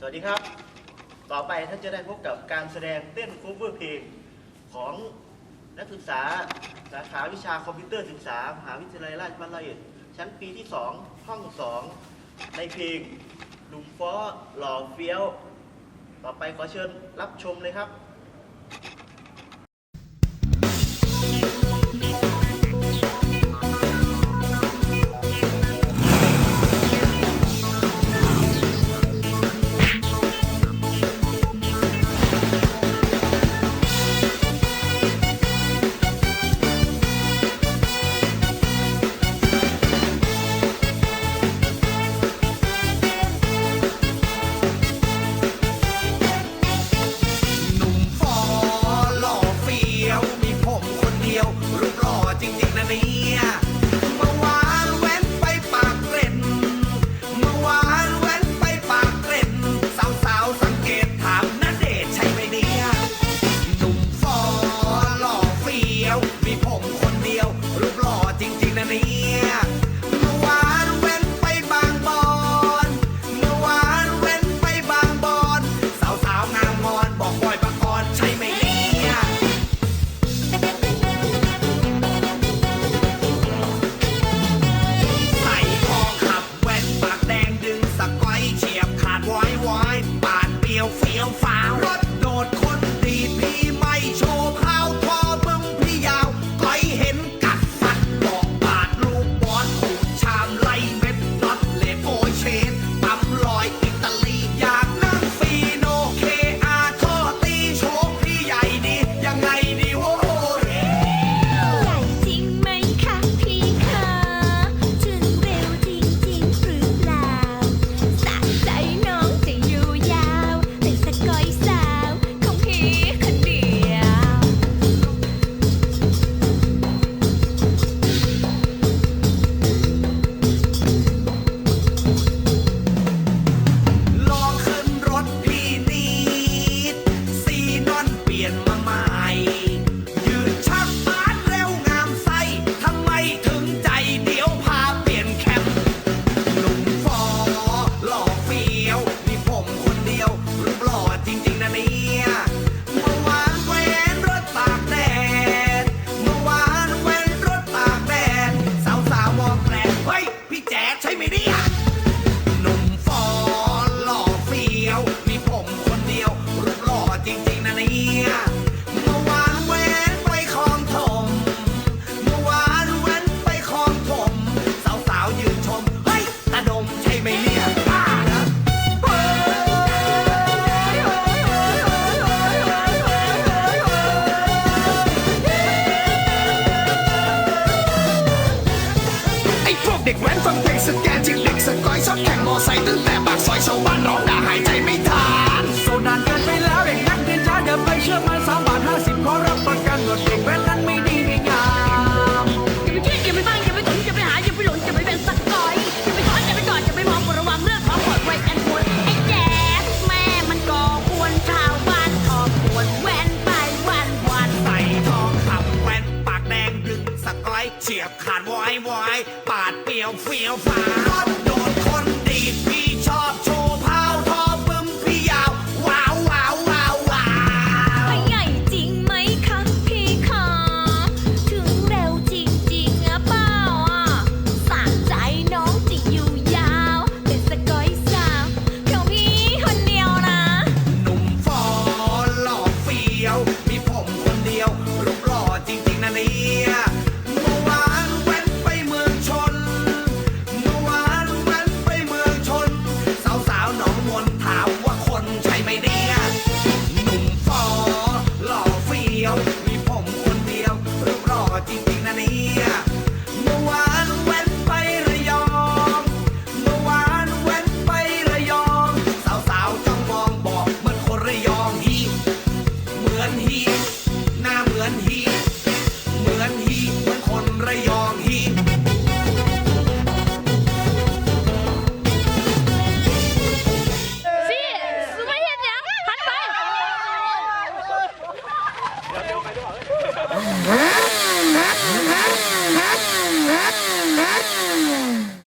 สวัสดีครับ ต่อไปท่านจะได้พบกับการแสดงเต้นคูเวอร์เพลงของนักศึกษาสาขาวิชาคอมพิวเตอร์ศึกษามหาวิทยาลัยราชบัณฑิตชั้นปีที่ 2 ห้อง 2 ในเพลงหนุ่มฟ้อหล่อเฟี้ยว ต่อไปขอเชิญรับชมเลยครับาวรถโดดคนตีพี่ ใส่ตั้งแต่ปากซอยชาวบ้านร้องด่าหายใจไม่ทันสูดนานเกินไปแล้วอย่างนักเรียนจ้าอย่าไปเชื่อมันสามบาทห้าสิบขอรับประกันว่าเด็กแว้นนั้นไม่ดีไม่งามอย่าไปเชื่ออย่าไปฟังอย่าไปสนอย่าไปหาอย่าไปหลงอย่าไปเป็นสักก้อยอย่าไปซ้อนอย่าไปจอดอย่าไปมองบระวังเรื่องความดไวแกันควรไอ้แจ๊สแม่มันก่อกวนชาวบ้านทองควรแว้นไปวันวันใส่ทองขับแว้นปากแดงดึงสกอยเฉียบขาดวายวายปาดเปียวเฟียวฟ้า ยว มีผมคนเดียวรูปหล่อจริง Oh.